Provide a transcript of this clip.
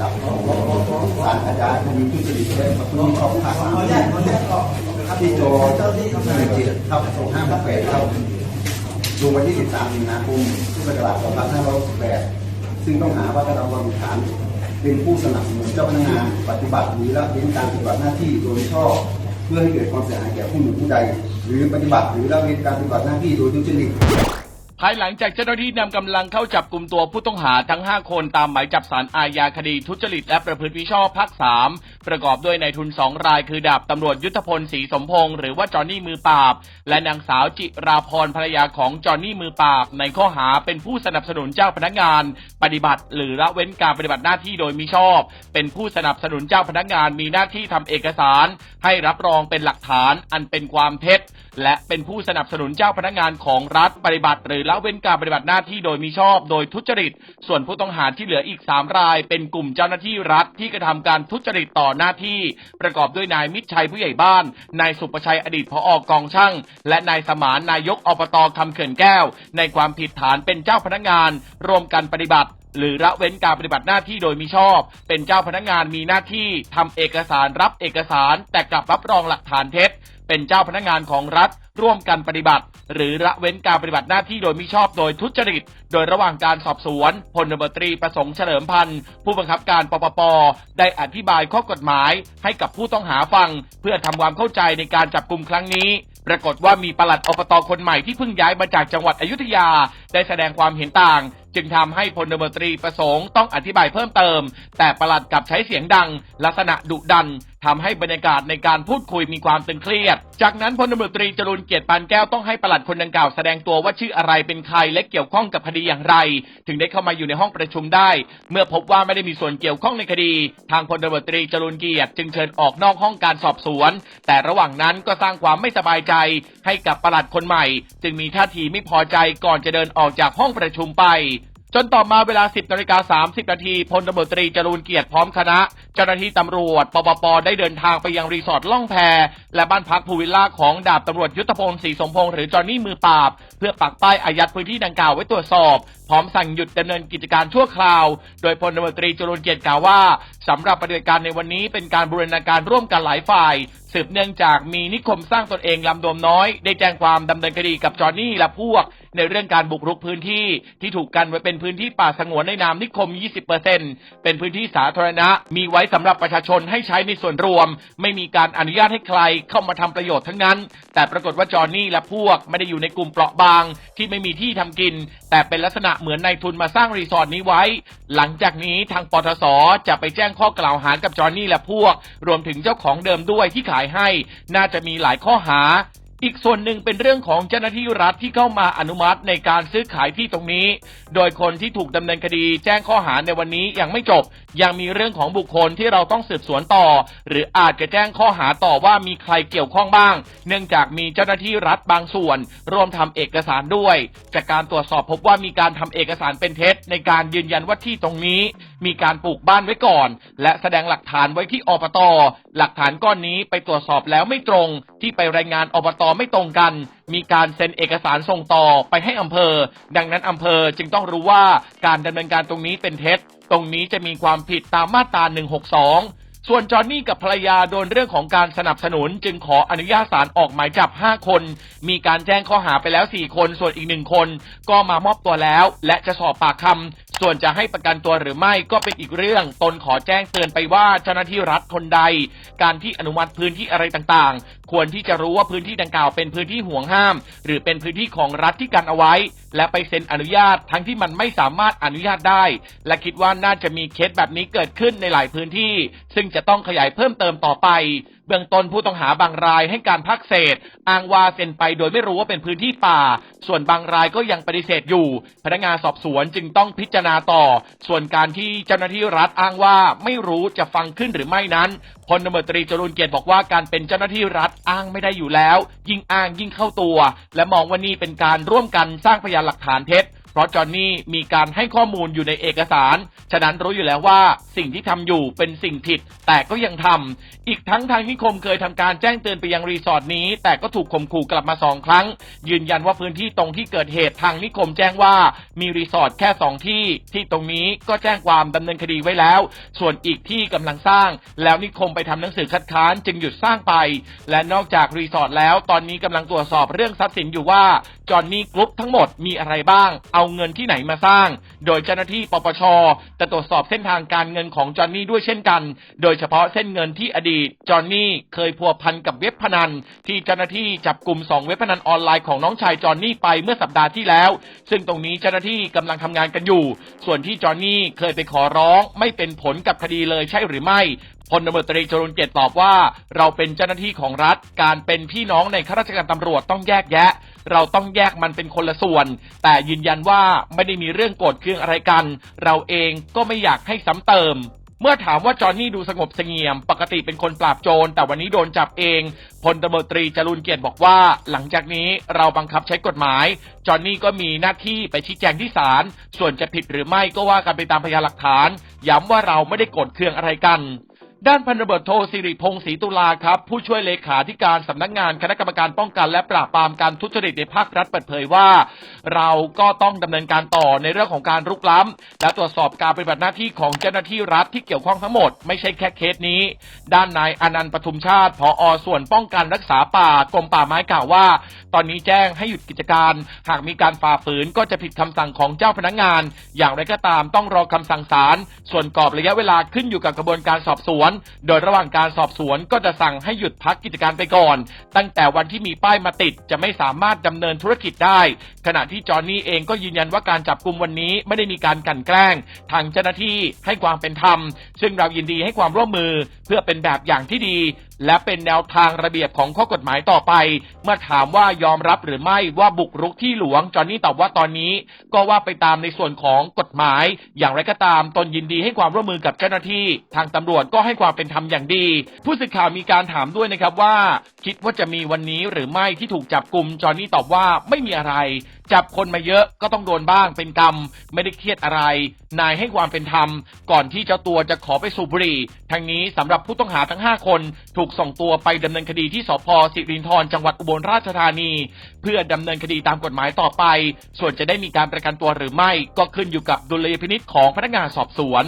ดับศาลอาญาคดีทุจริตและประพฤติมิชอบภาคสามที่โจหนึ่งเจ็ดทับสองห้าหกแปดครับลงวันที่ 13มีนาคมพุทธศักราช2568ซึ่งต้องหาว่าถ้าเราวางฐานเป็นผู้สนับสนุนเจ้าพนักงานปฏิบัติหรือละเว้นการปฏิบัติหน้าที่โดยชอบ เพื่อให้เกิดความเสียหายแก่ผู้หนึ่งผู้ใด หรือปฏิบัติหรือละเว้นการปฏิบัติหน้าที่โดยทุจริต ภายหลังจากเจ้าหน้าที่นำกำลังเข้าจับกลุ่มตัวผู้ต้องหาทั้ง 5 คนตามหมายจับสารอาญาคดีทุจริตและประพฤติมิชอบภาค 3 ประกอบด้วยนายทุน 2 รายคือดาบตำรวจยุทธพลศรีสมพงษ์หรือว่าจอห์นนี่มือปราบ และนางสาวจิราพรภรรยาของจอห์นนี่มือปราบ ในข้อหาเป็นผู้สนับสนุนเจ้าพนักงาน ปฏิบัติ หรือละเว้นการปฏิบัติหน้าที่โดยมิชอบ เป็นผู้สนับสนุนเจ้าพนักงานมีหน้าที่ทำเอกสาร ให้รับรองเป็นหลักฐานอันเป็นความเท็จ และเป็นผู้สนับสนุนเจ้าพนักงานของรัฐปฏิบัติ หรือละเว้นการปฏิบัติหน้าที่โดยมิชอบ โดยทุจริต ส่วนผู้ต้องหาที่เหลืออีก 3 ราย เป็นกลุ่มเจ้าหน้าที่รัฐที่กระทำการทุจริตต่อหน้าที่ ประกอบด้วยนายมิตรชัยผู้ใหญ่บ้าน นายสุประชัยอดีตผออกองช่าง และนายสมานนายกอบตคำเขื่อนแก้ว ในความผิดฐานเป็นเจ้าพนักงาน รวมกันปฏิบัติ หรือละเว้นการปฏิบัติหน้าที่โดยมิชอบ เป็นเจ้าพนักงานมีหน้าที่ทำเอกสารรับเอกสาร แต่กลับรับรองหลักฐานเท็จ เป็นเจ้าพนักงานของรัฐ ร่วมกันปฏิบัติ หรือละเว้นการปฏิบัติหน้าที่โดยมิชอบโดยทุจริต โดยระหว่างการสอบสวนพลตบตรีประสงค์เฉลิมพันธ์ผู้บังคับการปปปได้อธิบายข้อกฎหมายให้กับผู้ต้องหาฟัง เพื่อทำความเข้าใจในการจับกลุ่มครั้งนี้ปรากฏว่ามีปลัดอบตคนใหม่ที่เพิ่งย้ายมาจากจังหวัดอยุธยา ได้แสดงความเห็นต่าง จึงทำให้พลตบตรีประสงค์ต้องอธิบายเพิ่มเติม แต่ประหลัดกลับใช้เสียงดัง ลักษณะดุดันทำให้บรรยากาศในการพูดคุยมีความตึงเครียด จากนั้นพลตบตรีจรุนเกียรติปานแก้วต้องให้ประหลัดคนดังกล่าวแสดงตัวว่าชื่ออะไรเป็นใครและเกี่ยวข้องกับคดีอย่างไร ถึงได้เข้ามาอยู่ในห้องประชุมได้ เมื่อพบว่าไม่ได้มีส่วนเกี่ยวข้องในคดี ทางพลตบตรีจรุนเกียรติจึงเชิญออกนอกห้องการสอบสวน แต่ระหว่างนั้นก็สร้างความไม่สบายใจ ให้กับประหลัดคนใหม่ จึงมีท่าทีไม่พอใจก่อนจะเดินออกจากห้องประชุมไป จนต่อมาเวลา 10นาฬิกา30 นาทีพลตำรวจตรีจรูนเกียรติพร้อมคณะ เจ้าหน้าที่ตำรวจปปปได้เดินทางไปยังรีสอร์ทล่องแพ และบ้านพักภูวิลล่าของดาบตำรวจยุทธพงศ์ศรีสมพงษ์หรือจอห์นนี่มือปราบ เพื่อปักป้ายอายัดพื้นที่ดังกล่าวไว้ตรวจสอบ พร้อมสั่งหยุดดำเนินกิจการชั่วคราว โดยพลตำรวจตรีจรูนเกียรติกล่าวว่าสำหรับปฏิบัติการในวันนี้เป็นการบูรณาการร่วมกันหลายฝ่าย สืบเนื่องจากมีนิคมสร้างตนเองลำดวมน้อย ได้แจ้งความดำเนินคดีกับจอห์นนี่และพวก ในเรื่องการบุกรุกพื้นที่ที่ถูกกันไว้เป็นพื้นที่ป่าสงวนในนามนิคม 20%เป็นพื้นที่สาธารณะ มีไว้สำหรับประชาชนให้ใช้ในส่วนรวม ไม่มีการอนุญาตให้ใครเข้ามาทำประโยชน์ทั้งนั้น แต่ปรากฏว่าจอห์นนี่และพวกไม่ได้อยู่ในกลุ่มเปราะบาง ที่ไม่มีที่ทำกิน แต่เป็นลักษณะเหมือนนายทุนมาสร้างรีสอร์ทนี้ไว้ หลังจากนี้ทางปทศจะไปแจ้งข้อกล่าวหากับจอห์นนี่และพวก รวมถึงเจ้าของเดิมด้วยที่ขายให้ น่าจะมีหลายข้อหา อีกส่วนหนึ่งเป็นเรื่องของเจ้าหน้าที่รัฐที่เข้ามาอนุมัติในการซื้อขายที่ตรงนี้ โดยคนที่ถูกดำเนินคดีแจ้งข้อหาในวันนี้ยังไม่จบ ยังมีเรื่องของบุคคลที่เราต้องสืบสวนต่อ หรืออาจจะแจ้งข้อหาต่อว่ามีใครเกี่ยวข้องบ้าง เนื่องจากมีเจ้าหน้าที่รัฐบางส่วน ร่วมทำเอกสารด้วย จากการตรวจสอบพบว่ามีการทำเอกสารเป็นเท็จ ในการยืนยันว่าที่ตรงนี้ มีการปลูกบ้านไว้ก่อน และแสดงหลักฐานไว้ที่อบต หลักฐานก้อนนี้ไปตรวจสอบแล้วไม่ตรง ที่ไปรายงานอบตไม่ตรงกัน มีการเซ็นเอกสารส่งต่อไปให้อำเภอ ดังนั้นอำเภอจึงต้องรู้ว่าการดำเนินการตรงนี้เป็นเท็จ ตรงนี้จะมีความผิดตามมาตรา 162 ส่วนจอห์นนี่กับภรรยาโดนเรื่องของการสนับสนุน จึงขออนุญาตศาลออกหมายจับ 5 คน มีการแจ้งข้อหาไปแล้ว 4 คน ส่วนอีก 1 คน ก็มามอบตัวแล้ว และจะสอบปากคำ ส่วนจะให้ประกันตัวหรือไม่ก็เป็นอีกเรื่อง ตนขอแจ้งเตือนไปว่าเจ้าหน้าที่รัฐคนใด การที่อนุมัติพื้นที่อะไรต่างๆ ควรที่จะรู้ว่าพื้นที่ดังกล่าวเป็นพื้นที่ห่วงห้าม หรือเป็นพื้นที่ของรัฐที่กันเอาไว้ และไปเซ็นอนุญาตทั้งที่มันไม่สามารถอนุญาตได้ และคิดว่าน่าจะมีเคสแบบนี้เกิดขึ้นในหลายพื้นที่ ซึ่งจะต้องขยายเพิ่มเติมต่อไป เบื้องต้นผู้ต้องหาบางรายให้การพักเศษ อ้างว่าเซ็นไปโดยไม่รู้ว่าเป็นพื้นที่ป่า ส่วนบางรายก็ยังปฏิเสธอยู่ พนักงานสอบสวนจึงต้องพิจารณาต่อ ส่วนการที่เจ้าหน้าที่รัฐอ้างว่าไม่รู้จะฟังขึ้นหรือไม่นั้นพลตำรวตรีจรูนเกียรติบอกว่าการเป็นเจ้าหน้าที่รัฐอ้างไม่ได้อยู่แล้ว ยิ่งอ้างยิ่งเข้าตัว และมองว่านี่เป็นการร่วมกันสร้างพยานหลักฐานเท็จ เพราะจอห์นนี่มีการให้ข้อมูลอยู่ในเอกสาร ฉะนั้นรู้อยู่แล้วว่าสิ่งที่ทำอยู่เป็นสิ่งผิด แต่ก็ยังทำอีกทั้งทางนิคมเคยทำการแจ้งเตือนไปยังรีสอร์ทนี้ แต่ก็ถูกข่มขู่กลับมาสองครั้ง ยืนยันว่าพื้นที่ตรงที่เกิดเหตุทางนิคมแจ้งว่ามีรีสอร์ทแค่สองที่ ที่ตรงนี้ก็แจ้งความดำเนินคดีไว้แล้ว ส่วนอีกที่กำลังสร้าง แล้วนิคมไปทำหนังสือคัดค้านจึงหยุดสร้างไป และนอกจากรีสอร์ทแล้ว ตอนนี้กำลังตรวจสอบเรื่องทรัพย์สินอยู่ว่า จอห์นนี่กรุ๊ปทั้งหมดมีอะไรบ้าง เอาเงินที่ไหนมาสร้าง โดยเจ้าหน้าที่ปปชจะตรวจสอบเส้นทางการเงินของจอห์นนี่ด้วยเช่นกัน โดยเฉพาะเส้นเงินที่อดีตจอห์นนี่เคยพัวพันกับเว็บพนัน ที่เจ้าหน้าที่จับกลุ่มสองเว็บพนันออนไลน์ของน้องชายจอห์นนี่ไปเมื่อสัปดาห์ที่แล้ว ซึ่งตรงนี้เจ้าหน้าที่กำลังทำงานกันอยู่ ส่วนที่จอห์นนี่เคยไปขอร้อง ไม่เป็นผลกับคดีเลยใช่หรือไม่พลตำรวจตรีจรุนเกียรติตอบว่า เราเป็นเจ้าหน้าที่ของรัฐ การเป็นพี่น้องในข้าราชการตำรวจต้องแยกแยะ เราต้องแยกมันเป็นคนละส่วน แต่ยืนยันว่าไม่ได้มีเรื่องโกรธเคืองอะไรกัน เราเองก็ไม่อยากให้ซ้ำเติมเมื่อถามว่าจอห์นนี่ดูสงบเสงี่ยม ปกติเป็นคนปราบโจรแต่วันนี้โดนจับเองพลตำรวจตรีจรุนเกียรติบอกว่า หลังจากนี้เราบังคับใช้กฎหมาย จอห์นนี่ก็มีหน้าที่ไปชี้แจงที่ศาลส่วนจะผิดหรือไม่ก็ว่ากันไปตามพยานหลักฐาน ย้ำว่าเราไม่ได้โกรธเคืองอะไรกัน ด้านพันตำรวจโทสิริพงศ์ศรีตุลาครับ ผู้ช่วยเลขาธิการสำนักงานคณะกรรมการป้องกันและปราบปรามการทุจริตในภาครัฐเปิดเผยว่า เราก็ต้องดำเนินการต่อในเรื่องของการรุกล้ำและตรวจสอบการปฏิบัติหน้าที่ของเจ้าหน้าที่รัฐที่เกี่ยวข้องทั้งหมด ไม่ใช่แค่เคสนี้ ด้านนายอนันต์ปทุมชาติผอส่วนป้องกันรักษาป่ากรมป่าไม้กล่าวว่า ตอนนี้แจ้งให้หยุดกิจการ หากมีการฝ่าฝืนก็จะผิดคำสั่งของเจ้าพนักงาน อย่างไรก็ตามต้องรอคำสั่งศาลส่วนกรอบระยะเวลาขึ้นอยู่กับกระบวนการสอบสวนโดยระหว่างการสอบสวนก็จะสั่งให้หยุดพักกิจการไปก่อน ตั้งแต่วันที่มีป้ายมาติดจะไม่สามารถดำเนินธุรกิจได้ ขณะที่จอห์นนี่เองก็ยืนยันว่าการจับกลุ่มวันนี้ไม่ได้มีการกันแกล้ง ทางเจ้าหน้าที่ให้ความเป็นธรรม ซึ่งเรายินดีให้ความร่วมมือเพื่อเป็นแบบอย่างที่ดี และเป็นแนวทางระเบียบของข้อกฎหมายต่อไป เมื่อถามว่ายอมรับหรือไม่ว่าบุกรุกที่หลวงจอห์นนี่ตอบว่าตอนนี้ ก็ว่าไปตามในส่วนของกฎหมาย อย่างไรก็ตามตนยินดีให้ความร่วมมือกับเจ้าหน้าที่ ทางตำรวจก็ให้ความเป็นธรรมอย่างดี ผู้สื่อข่าวมีการถามด้วยนะครับว่า คิดว่าจะมีวันนี้หรือไม่ที่ถูกจับกลุ่มจอห์นนี่ตอบว่าไม่มีอะไร จับคนมาเยอะก็ต้องโดนบ้างเป็นกรรม ไม่ได้เครียดอะไร นายให้ความเป็นธรรม ก่อนที่เจ้าตัวจะขอไปสูบบุหรี่ทั้งนี้สำหรับผู้ต้องหาทั้ง 5 คน ถูกส่งตัวไปดำเนินคดีที่สพสิรินธรจังหวัดอุบลราชธานี เพื่อดำเนินคดีตามกฎหมายต่อไป ส่วนจะได้มีการประกันตัวหรือไม่ ก็ขึ้นอยู่กับดุลยพินิจของพนักงานสอบสวน